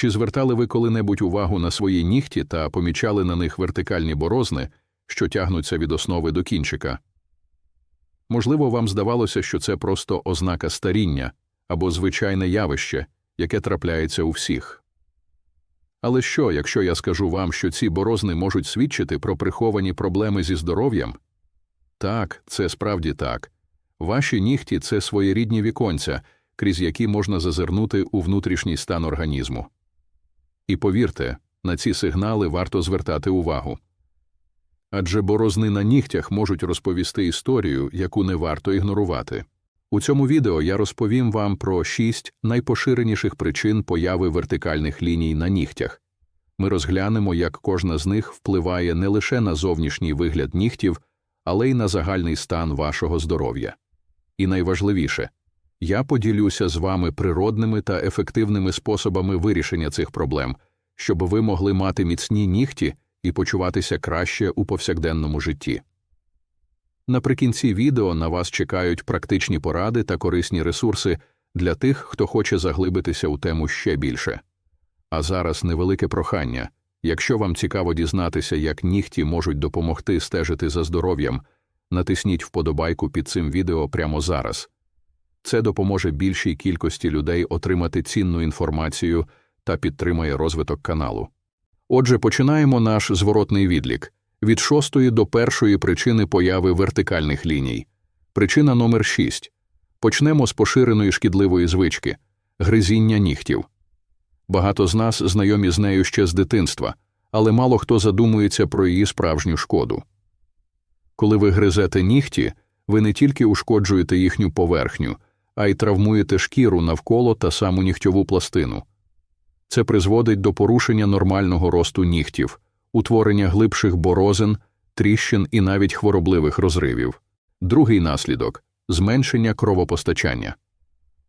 Чи звертали ви коли-небудь увагу на свої нігті та помічали на них вертикальні борозни, що тягнуться від основи до кінчика? Можливо, вам здавалося, що це просто ознака старіння або звичайне явище, яке трапляється у всіх. Але що, якщо я скажу вам, що ці борозни можуть свідчити про приховані проблеми зі здоров'ям? Так, це справді так. Ваші нігті це своєрідні віконця, крізь які можна зазирнути у внутрішній стан організму. І повірте, на ці сигнали варто звертати увагу. Адже борозни на нігтях можуть розповісти історію, яку не варто ігнорувати. У цьому відео я розповім вам про шість найпоширеніших причин появи вертикальних ліній на нігтях. Ми розглянемо, як кожна з них впливає не лише на зовнішній вигляд нігтів, але й на загальний стан вашого здоров'я. І найважливіше, я поділюся з вами природними та ефективними способами вирішення цих проблем, щоб ви могли мати міцні нігті і почуватися краще у повсякденному житті. Наприкінці відео на вас чекають практичні поради та корисні ресурси для тих, хто хоче заглибитися у тему ще більше. А зараз невелике прохання якщо вам цікаво дізнатися, як нігті можуть допомогти стежити за здоров'ям, натисніть вподобайку під цим відео прямо зараз. Це допоможе більшій кількості людей отримати цінну інформацію та підтримає розвиток каналу. Отже, починаємо наш зворотний відлік від шостої до першої причини появи вертикальних ліній. Причина номер 6. Почнемо з поширеної шкідливої звички гризіння нігтів. Багато з нас знайомі з нею ще з дитинства, але мало хто задумується про її справжню шкоду. Коли ви гризете нігті, ви не тільки ушкоджуєте їхню поверхню, а й травмуєте шкіру навколо та саму нігтьову пластину. Це призводить до порушення нормального росту нігтів, утворення глибших борозин, тріщин і навіть хворобливих розривів. Другий наслідок зменшення кровопостачання.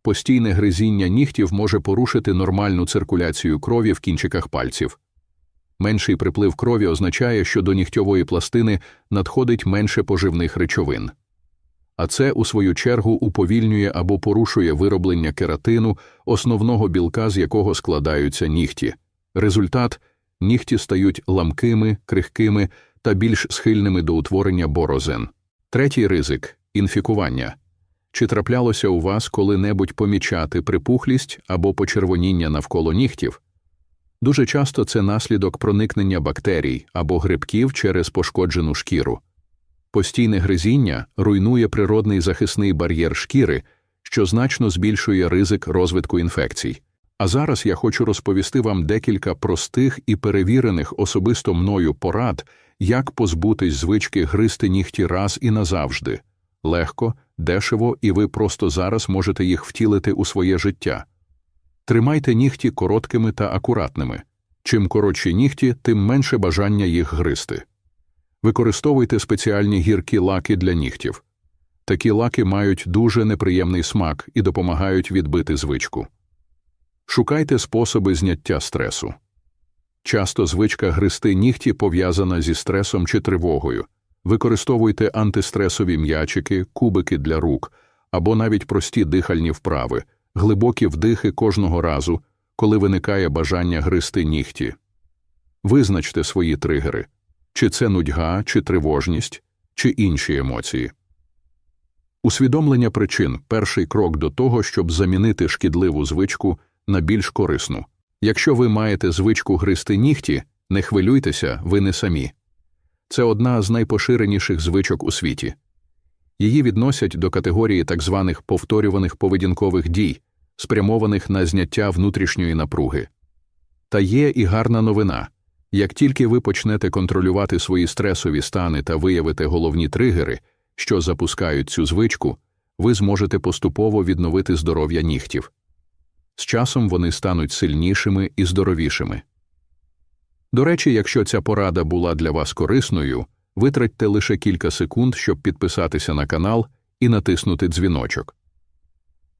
Постійне гризіння нігтів може порушити нормальну циркуляцію крові в кінчиках пальців. Менший приплив крові означає, що до нігтьової пластини надходить менше поживних речовин. А це, у свою чергу, уповільнює або порушує вироблення кератину, основного білка, з якого складаються нігті. Результат нігті стають ламкими, крихкими та більш схильними до утворення борозен. Третій ризик інфікування. Чи траплялося у вас коли-небудь помічати припухлість або почервоніння навколо нігтів? Дуже часто це наслідок проникнення бактерій або грибків через пошкоджену шкіру. Постійне гризіння руйнує природний захисний бар'єр шкіри, що значно збільшує ризик розвитку інфекцій. А зараз я хочу розповісти вам декілька простих і перевірених особисто мною порад, як позбутись звички гризти нігті раз і назавжди. Легко, дешево, і ви просто зараз можете їх втілити у своє життя. Тримайте нігті короткими та акуратними. Чим коротші нігті, тим менше бажання їх гризти. Використовуйте спеціальні гіркі лаки для нігтів. Такі лаки мають дуже неприємний смак і допомагають відбити звичку. Шукайте способи зняття стресу. Часто звичка гризти нігті пов'язана зі стресом чи тривогою. Використовуйте антистресові м'ячики, кубики для рук або навіть прості дихальні вправи, глибокі вдихи кожного разу, коли виникає бажання гризти нігті. Визначте свої тригери чи це нудьга, чи тривожність, чи інші емоції. Усвідомлення причин перший крок до того, щоб замінити шкідливу звичку на більш корисну. Якщо ви маєте звичку гризти нігті, не хвилюйтеся, ви не самі. Це одна з найпоширеніших звичок у світі. Її відносять до категорії так званих повторюваних поведінкових дій, спрямованих на зняття внутрішньої напруги. Та є і гарна новина як тільки ви почнете контролювати свої стресові стани та виявите головні тригери, що запускають цю звичку, ви зможете поступово відновити здоров'я нігтів. З часом вони стануть сильнішими і здоровішими. До речі, якщо ця порада була для вас корисною, витратьте лише кілька секунд, щоб підписатися на канал і натиснути дзвіночок.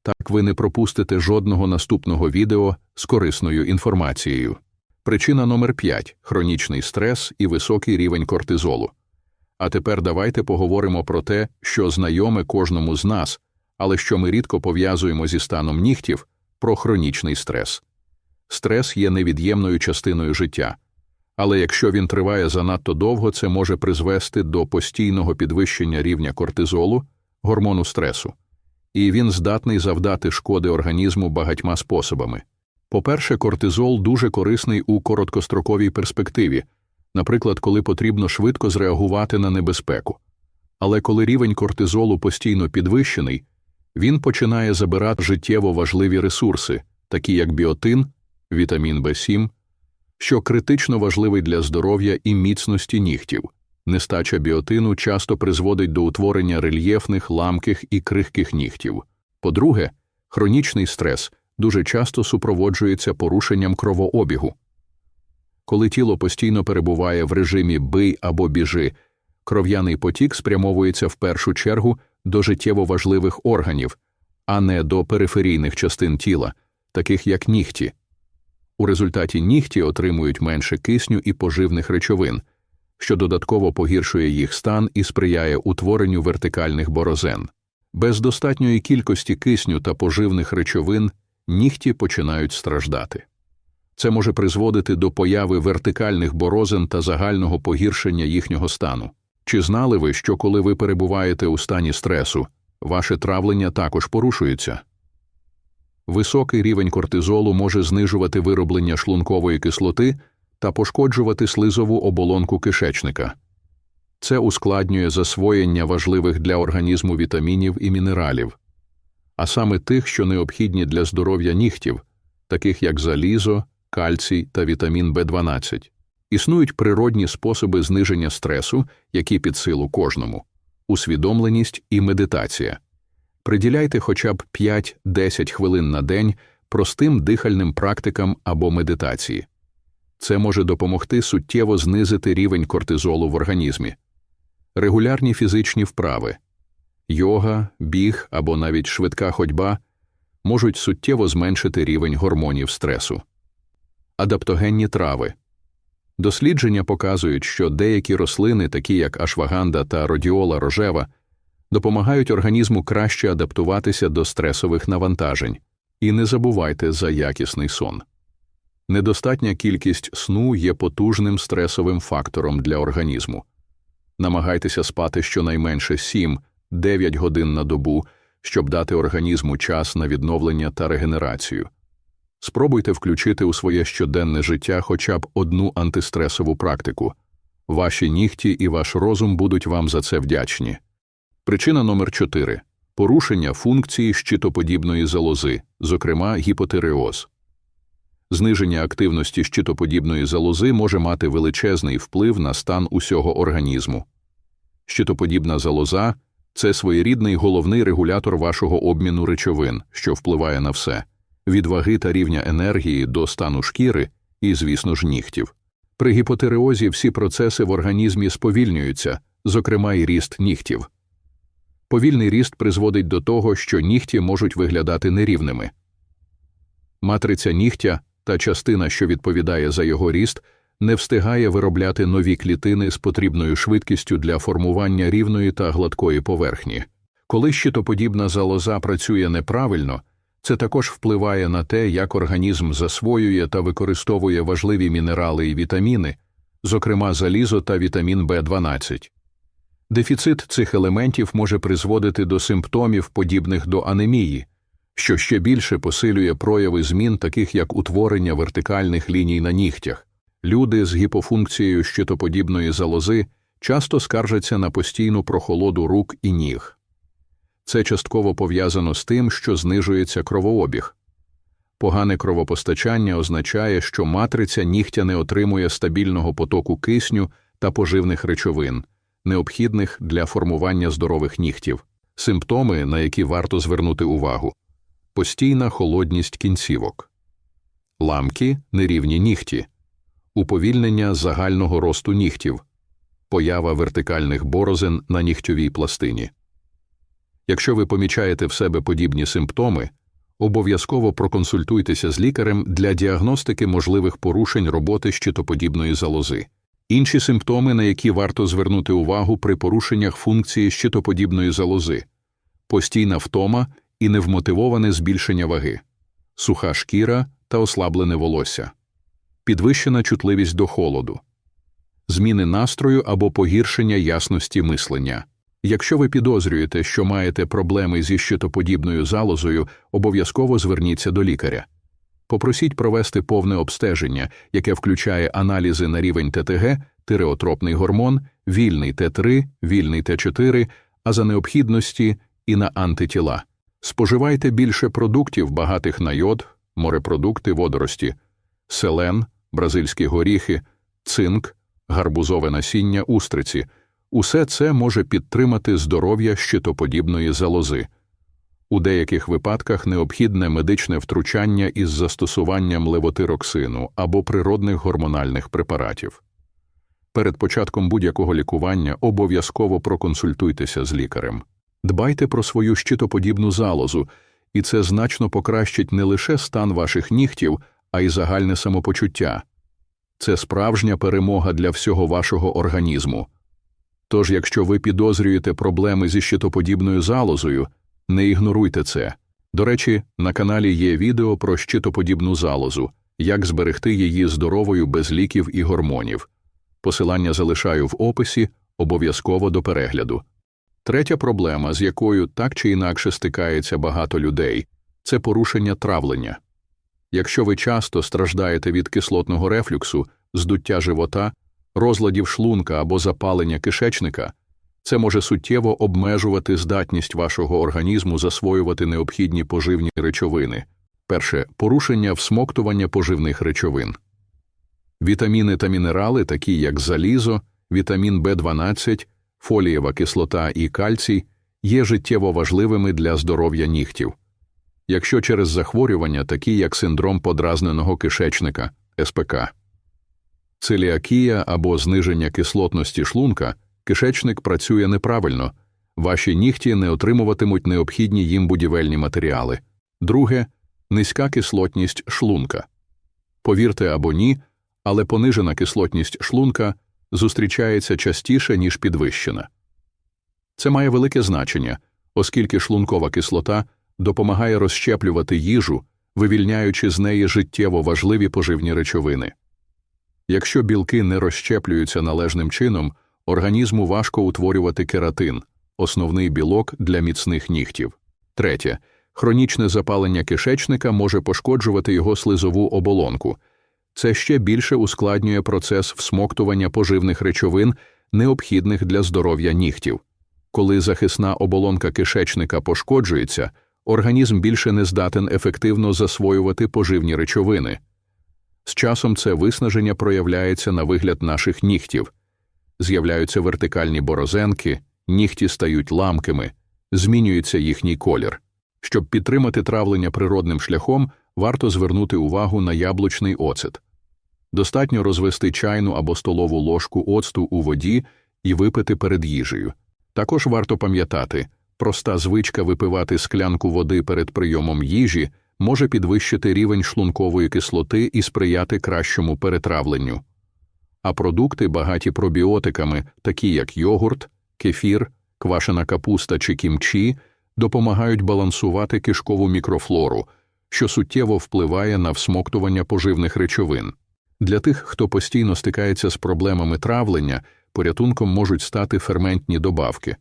Так ви не пропустите жодного наступного відео з корисною інформацією. Причина номер 5 хронічний стрес і високий рівень кортизолу. А тепер давайте поговоримо про те, що знайоме кожному з нас, але що ми рідко пов'язуємо зі станом нігтів про хронічний стрес. Стрес є невід'ємною частиною життя, але якщо він триває занадто довго, це може призвести до постійного підвищення рівня кортизолу, гормону стресу, і він здатний завдати шкоди організму багатьма способами. По-перше, кортизол дуже корисний у короткостроковій перспективі, наприклад, коли потрібно швидко зреагувати на небезпеку. Але коли рівень кортизолу постійно підвищений, він починає забирати життєво важливі ресурси, такі як біотин, вітамін В7, що критично важливий для здоров'я і міцності нігтів. Нестача біотину часто призводить до утворення рельєфних, ламких і крихких нігтів. По-друге, хронічний стрес дуже часто супроводжується порушенням кровообігу. Коли тіло постійно перебуває в режимі бий або біжи, кров'яний потік спрямовується в першу чергу до життєво важливих органів, а не до периферійних частин тіла, таких як нігті. У результаті нігті отримують менше кисню і поживних речовин, що додатково погіршує їх стан і сприяє утворенню вертикальних борозен. Без достатньої кількості кисню та поживних речовин нігті починають страждати. Це може призводити до появи вертикальних борозен та загального погіршення їхнього стану. Чи знали ви, що коли ви перебуваєте у стані стресу, ваше травлення також порушується? Високий рівень кортизолу може знижувати вироблення шлункової кислоти та пошкоджувати слизову оболонку кишечника. Це ускладнює засвоєння важливих для організму вітамінів і мінералів, а саме тих, що необхідні для здоров'я нігтів, таких як залізо, кальцій та вітамін В12. Існують природні способи зниження стресу, які під силу кожному усвідомленість і медитація. Приділяйте хоча б 5-10 хвилин на день простим дихальним практикам або медитації. Це може допомогти суттєво знизити рівень кортизолу в організмі. Регулярні фізичні вправи, йога, біг або навіть швидка ходьба можуть суттєво зменшити рівень гормонів стресу. Адаптогенні трави. Дослідження показують, що деякі рослини, такі як ашваганда та родіола рожева, допомагають організму краще адаптуватися до стресових навантажень. І не забувайте за якісний сон. Недостатня кількість сну є потужним стресовим фактором для організму. Намагайтеся спати щонайменше 7-9 годин на добу, щоб дати організму час на відновлення та регенерацію. Спробуйте включити у своє щоденне життя хоча б одну антистресову практику. Ваші нігті і ваш розум будуть вам за це вдячні. Причина номер 4 порушення функції щитоподібної залози, зокрема гіпотиреоз. Зниження активності щитоподібної залози може мати величезний вплив на стан усього організму. Щитоподібна залоза це своєрідний головний регулятор вашого обміну речовин, що впливає на все від ваги та рівня енергії до стану шкіри і, звісно ж, нігтів. При гіпотиреозі всі процеси в організмі сповільнюються, зокрема й ріст нігтів. Повільний ріст призводить до того, що нігті можуть виглядати нерівними. Матриця нігтя та частина, що відповідає за його ріст, не встигає виробляти нові клітини з потрібною швидкістю для формування рівної та гладкої поверхні. Коли щитоподібна залоза працює неправильно, це також впливає на те, як організм засвоює та використовує важливі мінерали і вітаміни, зокрема залізо та вітамін В12. Дефіцит цих елементів може призводити до симптомів, подібних до анемії, що ще більше посилює прояви змін, таких як утворення вертикальних ліній на нігтях. Люди з гіпофункцією щитоподібної залози часто скаржаться на постійну прохолоду рук і ніг. Це частково пов'язано з тим, що знижується кровообіг. Погане кровопостачання означає, що матриця нігтя не отримує стабільного потоку кисню та поживних речовин, необхідних для формування здорових нігтів, симптоми, на які варто звернути увагу постійна холодність кінцівок, ламки, нерівні нігті, уповільнення загального росту нігтів, поява вертикальних борозен на нігтьовій пластині. Якщо ви помічаєте в себе подібні симптоми, обов'язково проконсультуйтеся з лікарем для діагностики можливих порушень роботи щитоподібної залози. Інші симптоми, на які варто звернути увагу при порушеннях функції щитоподібної залози, постійна втома і невмотивоване збільшення ваги, суха шкіра та ослаблене волосся, підвищена чутливість до холоду, зміни настрою або погіршення ясності мислення. Якщо ви підозрюєте, що маєте проблеми зі щитоподібною залозою, обов'язково зверніться до лікаря. Попросіть провести повне обстеження, яке включає аналізи на рівень ТТГ, тиреотропний гормон, вільний Т3, вільний Т4, а за необхідності і на антитіла. Споживайте більше продуктів, багатих на йод, морепродукти, водорості, селен, бразильські горіхи, цинк, гарбузове насіння, устриці. Усе це може підтримати здоров'я щитоподібної залози. У деяких випадках необхідне медичне втручання із застосуванням левотироксину або природних гормональних препаратів. Перед початком будь-якого лікування обов'язково проконсультуйтеся з лікарем. Дбайте про свою щитоподібну залозу, і це значно покращить не лише стан ваших нігтів, а й загальне самопочуття. Це справжня перемога для всього вашого організму. Тож, якщо ви підозрюєте проблеми зі щитоподібною залозою, не ігноруйте це. До речі, на каналі є відео про щитоподібну залозу, як зберегти її здоровою без ліків і гормонів. Посилання залишаю в описі, обов'язково до перегляду. Третя проблема, з якою так чи інакше стикається багато людей, це порушення травлення. Якщо ви часто страждаєте від кислотного рефлюксу, здуття живота, розладів шлунка або запалення кишечника, це може суттєво обмежувати здатність вашого організму засвоювати необхідні поживні речовини. Перше порушення всмоктування поживних речовин. Вітаміни та мінерали, такі як залізо, вітамін В12, фолієва кислота і кальцій, є життєво важливими для здоров'я нігтів. Якщо через захворювання, такі як синдром подразненого кишечника СПК, целіакія або зниження кислотності шлунка, кишечник працює неправильно, ваші нігті не отримуватимуть необхідні їм будівельні матеріали. Друге низька кислотність шлунка. Повірте або ні, але понижена кислотність шлунка зустрічається частіше, ніж підвищена. Це має велике значення, оскільки шлункова кислота допомагає розщеплювати їжу, вивільняючи з неї життєво важливі поживні речовини. Якщо білки не розщеплюються належним чином, організму важко утворювати кератин, основний білок для міцних нігтів. Третє. Хронічне запалення кишечника може пошкоджувати його слизову оболонку. Це ще більше ускладнює процес всмоктування поживних речовин, необхідних для здоров'я нігтів. Коли захисна оболонка кишечника пошкоджується, організм більше не здатен ефективно засвоювати поживні речовини. З часом це виснаження проявляється на вигляд наших нігтів. З'являються вертикальні борозенки, нігті стають ламкими, змінюється їхній колір. Щоб підтримати травлення природним шляхом, варто звернути увагу на яблучний оцет. Достатньо розвести чайну або столову ложку оцту у воді і випити перед їжею. Також варто пам'ятати, проста звичка випивати склянку води перед прийомом їжі може підвищити рівень шлункової кислоти і сприяти кращому перетравленню. А продукти, багаті пробіотиками, такі як йогурт, кефір, квашена капуста чи кімчі, допомагають балансувати кишкову мікрофлору, що суттєво впливає на всмоктування поживних речовин. Для тих, хто постійно стикається з проблемами травлення, порятунком можуть стати ферментні добавки,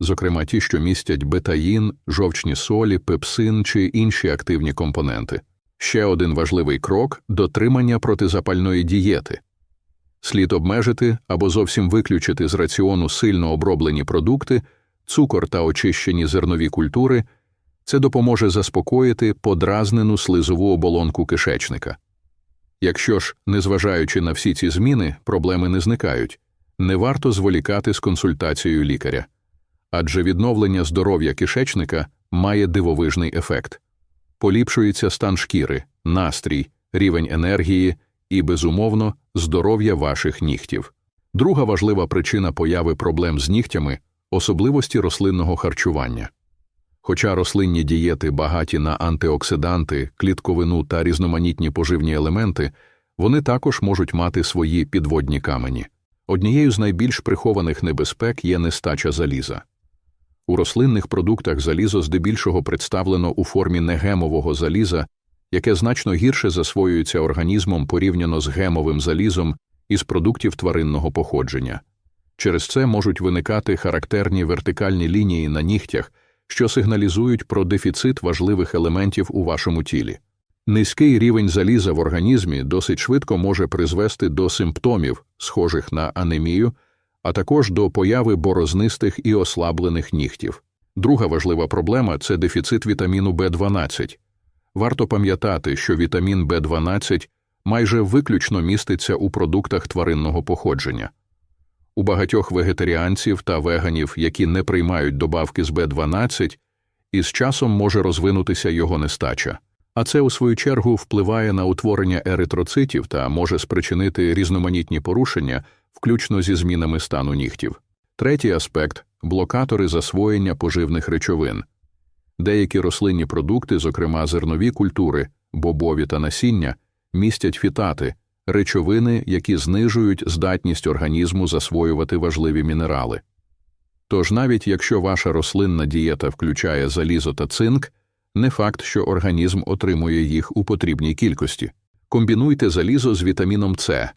зокрема ті, що містять бетаїн, жовчні солі, пепсин чи інші активні компоненти. Ще один важливий крок дотримання протизапальної дієти. Слід обмежити або зовсім виключити з раціону сильно оброблені продукти, цукор та очищені зернові культури, це допоможе заспокоїти подразнену слизову оболонку кишечника. Якщо ж, незважаючи на всі ці зміни, проблеми не зникають, не варто зволікати з консультацією лікаря, адже відновлення здоров'я кишечника має дивовижний ефект. Поліпшується стан шкіри, настрій, рівень енергії і, безумовно, здоров'я ваших нігтів. Друга важлива причина появи проблем з нігтями особливості рослинного харчування. Хоча рослинні дієти багаті на антиоксиданти, клітковину та різноманітні поживні елементи, вони також можуть мати свої підводні камені. Однією з найбільш прихованих небезпек є нестача заліза. У рослинних продуктах залізо здебільшого представлено у формі негемового заліза, яке значно гірше засвоюється організмом порівняно з гемовим залізом із продуктів тваринного походження. Через це можуть виникати характерні вертикальні лінії на нігтях, що сигналізують про дефіцит важливих елементів у вашому тілі. Низький рівень заліза в організмі досить швидко може призвести до симптомів, схожих на анемію, а також до появи борознистих і ослаблених нігтів. Друга важлива проблема це дефіцит вітаміну В12. Варто пам'ятати, що вітамін В12 майже виключно міститься у продуктах тваринного походження. У багатьох вегетаріанців та веганів, які не приймають добавки з В12, із часом може розвинутися його нестача. А це, у свою чергу, впливає на утворення еритроцитів та може спричинити різноманітні порушення, включно зі змінами стану нігтів. Третій аспект блокатори засвоєння поживних речовин. Деякі рослинні продукти, зокрема зернові культури, бобові та насіння, містять фітати, речовини, які знижують здатність організму засвоювати важливі мінерали. Тож навіть якщо ваша рослинна дієта включає залізо та цинк, не факт, що організм отримує їх у потрібній кількості. Комбінуйте залізо з вітаміном С.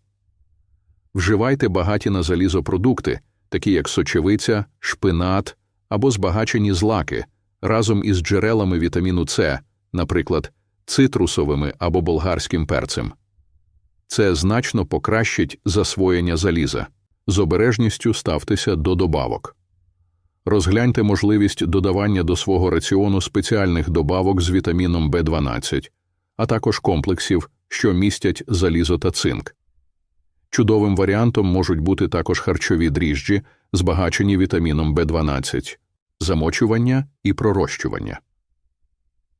Вживайте багаті на залізо продукти, такі як сочевиця, шпинат або збагачені злаки, разом із джерелами вітаміну С, наприклад, цитрусовими або болгарським перцем. Це значно покращить засвоєння заліза. З обережністю ставтеся до добавок. Розгляньте можливість додавання до свого раціону спеціальних добавок з вітаміном В12, а також комплексів, що містять залізо та цинк. Чудовим варіантом можуть бути також харчові дріжджі, збагачені вітаміном В12, замочування і пророщування.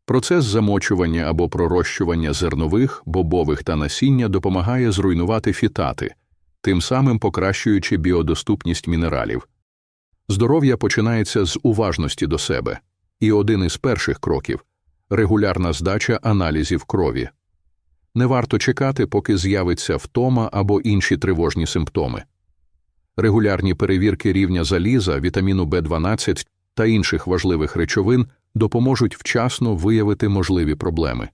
Процес замочування або пророщування зернових, бобових та насіння допомагає зруйнувати фітати, тим самим покращуючи біодоступність мінералів. Здоров'я починається з уважності до себе, і один із перших кроків регулярна здача аналізів крові. Не варто чекати, поки з'явиться втома або інші тривожні симптоми. Регулярні перевірки рівня заліза, вітаміну В12 та інших важливих речовин допоможуть вчасно виявити можливі проблеми.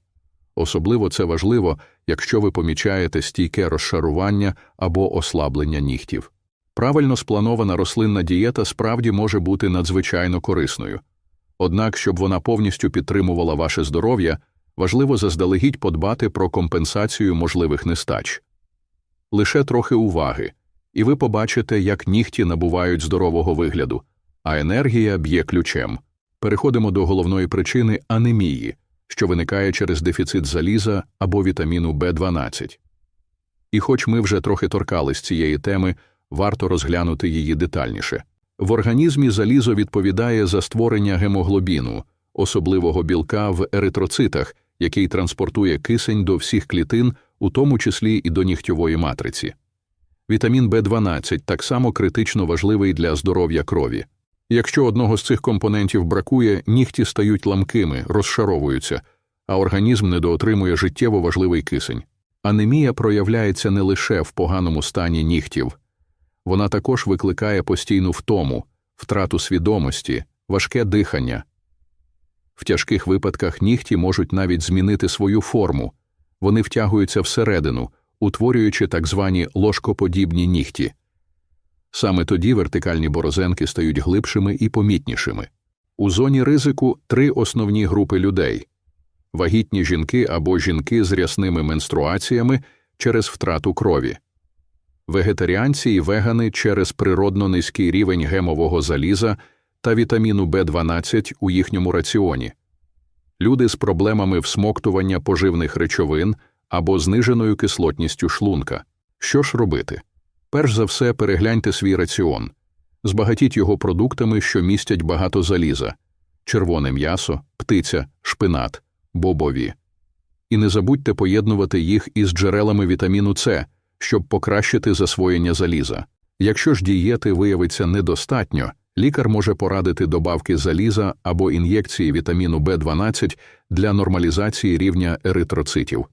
Особливо це важливо, якщо ви помічаєте стійке розшарування або ослаблення нігтів. Правильно спланована рослинна дієта справді може бути надзвичайно корисною. Однак, щоб вона повністю підтримувала ваше здоров'я, важливо заздалегідь подбати про компенсацію можливих нестач. Лише трохи уваги, і ви побачите, як нігті набувають здорового вигляду, а енергія б'є ключем. Переходимо до головної причини анемії, що виникає через дефіцит заліза або вітаміну В12. І хоч ми вже трохи торкались цієї теми, варто розглянути її детальніше. В організмі залізо відповідає за створення гемоглобіну, особливого білка в еритроцитах, який транспортує кисень до всіх клітин, у тому числі і до нігтьової матриці. Вітамін В12 так само критично важливий для здоров'я крові. Якщо одного з цих компонентів бракує, нігті стають ламкими, розшаровуються, а організм недоотримує життєво важливий кисень. Анемія проявляється не лише в поганому стані нігтів, вона також викликає постійну втому, втрату свідомості, важке дихання. В тяжких випадках нігті можуть навіть змінити свою форму, вони втягуються всередину, утворюючи так звані ложкоподібні нігті. Саме тоді вертикальні борозенки стають глибшими і помітнішими. У зоні ризику три основні групи людей вагітні жінки або жінки з рясними менструаціями через втрату крові, вегетаріанці і вегани через природно низький рівень гемового заліза та вітаміну В12 у їхньому раціоні, люди з проблемами всмоктування поживних речовин або зниженою кислотністю шлунка. Що ж робити? Перш за все, перегляньте свій раціон, збагатіть його продуктами, що містять багато заліза, червоне м'ясо, птиця, шпинат, бобові. І не забудьте поєднувати їх із джерелами вітаміну С, щоб покращити засвоєння заліза. Якщо ж дієти виявиться недостатньо, лікар може порадити добавки заліза або ін'єкції вітаміну В12 для нормалізації рівня еритроцитів.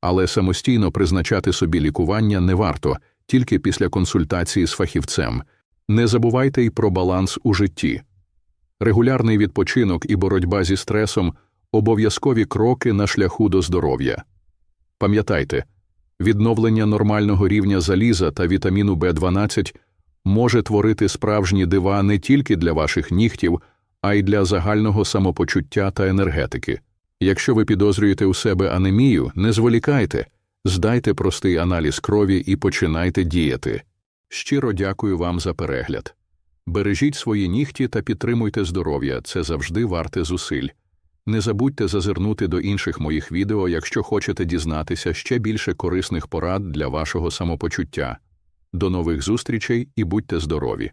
Але самостійно призначати собі лікування не варто тільки після консультації з фахівцем. Не забувайте й про баланс у житті. Регулярний відпочинок і боротьба зі стресом обов'язкові кроки на шляху до здоров'я. Пам'ятайте, відновлення нормального рівня заліза та вітаміну В12 може творити справжні дива не тільки для ваших нігтів, а й для загального самопочуття та енергетики. Якщо ви підозрюєте у себе анемію, не зволікайте, здайте простий аналіз крові і починайте діяти. Щиро дякую вам за перегляд. Бережіть свої нігті та підтримуйте здоров'я, це завжди варте зусиль. Не забудьте зазирнути до інших моїх відео, якщо хочете дізнатися ще більше корисних порад для вашого самопочуття. До нових зустрічей і будьте здорові!